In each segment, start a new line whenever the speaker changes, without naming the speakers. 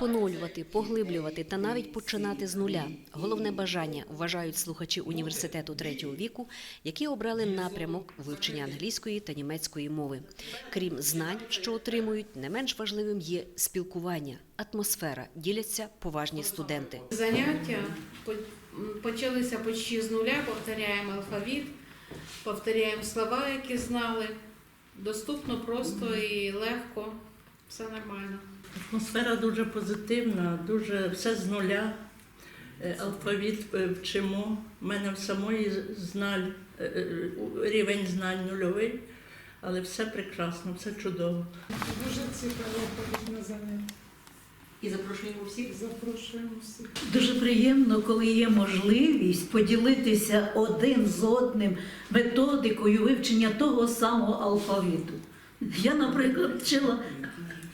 поновлювати, поглиблювати та навіть починати з нуля. Головне бажання вважають слухачі університету третього віку, які обрали напрямок вивчення англійської та німецької мови. Крім знань, що отримують, не менш важливим є спілкування, атмосфера, діляться поважні студенти.
Заняття почалися почти з нуля, повторяємо алфавіт, повторяємо слова, які знали. Доступно, просто і легко, все нормально.
Атмосфера дуже позитивна, дуже все з нуля. Е, Алфавіт е, вчимо. У мене в самої зналь, е, е, рівень знань нульовий, але все прекрасно, все чудово.
Дуже цікаво ходить на заняття.
І запрошуємо всіх.
Запрошуємо всіх.
Дуже приємно, коли є можливість поділитися один з одним методикою вивчення того самого алфавіту. Я, наприклад, вчила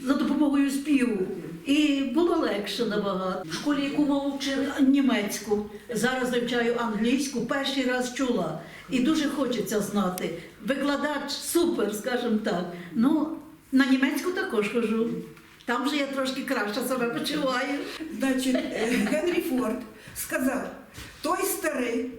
за допомогою співу. І було легше набагато. В школі яку мову вчили німецьку. Зараз вивчаю англійську, перший раз чула. І дуже хочеться знати. Викладач супер, скажімо так. Ну, на німецьку також хожу. Там же я трошки краще себе почуваю.
Значить, е, Генрі Форд сказав, той старий,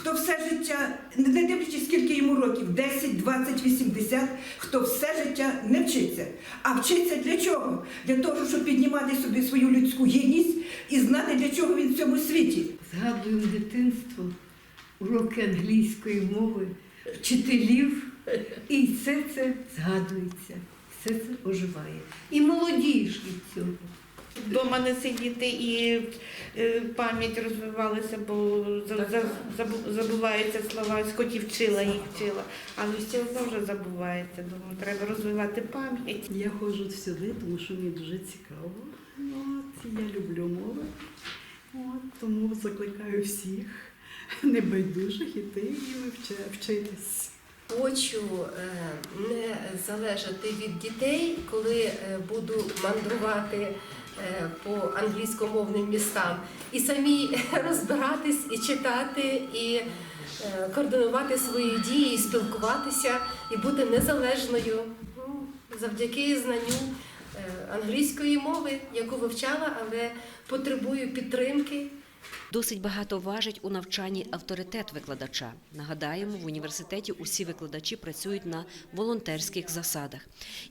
хто все життя, не дивлячись, скільки йому років, 10, 20, 80, хто все життя не вчиться. А вчиться для чого? Для того, щоб піднімати собі свою людську гідність і знати, для чого він в цьому світі.
Згадуємо дитинство, уроки англійської мови, вчителів, і все це згадується, все це оживає. І молодіж від цього.
Вдома не сидіти і е, пам'ять розвивалася, бо за- за- забуваються слова, хоч і вчила їх вчила, але все одно вже забувається. Думаю, треба розвивати пам'ять.
Я ходжу сюди, тому що мені дуже цікаво. От, я люблю мови. От, тому закликаю всіх небайдужих іти і вчитись.
Хочу е, не залежати від дітей, коли е, буду мандрувати е, по англійськомовним містам, і самі розбиратись, і читати, і координувати свої дії, і спілкуватися, і бути незалежною ну, завдяки знанню англійської мови, яку вивчала, але потребую підтримки.
Досить багато важить у навчанні авторитет викладача. Нагадаємо, в університеті усі викладачі працюють на волонтерських засадах.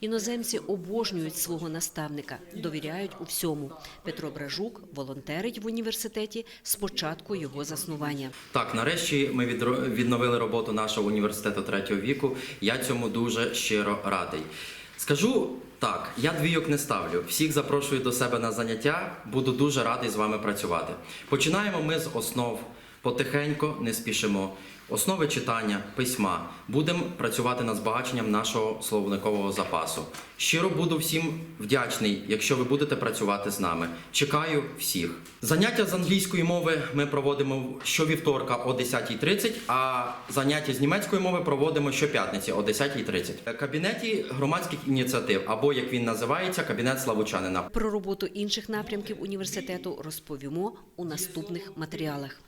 Іноземці обожнюють свого наставника, довіряють у всьому. Петро Бражук волонтерить в університеті з початку його заснування.
Так, нарешті ми відновили роботу нашого університету третього віку. Я цьому дуже щиро радий. Скажу так, я двійок не ставлю. Всіх запрошую до себе на заняття. Буду дуже радий з вами працювати. Починаємо ми з основ. Потихенько не спішимо. Основи читання, письма. Будемо працювати над збагаченням нашого словникового запасу. Щиро буду всім вдячний, якщо ви будете працювати з нами. Чекаю всіх. Заняття з англійської мови ми проводимо щовівторка о 10.30, а заняття з німецької мови проводимо щоп'ятниці о 10.30. В кабінеті громадських ініціатив, або як він називається, кабінет Славучанина.
Про роботу інших напрямків університету розповімо у наступних матеріалах.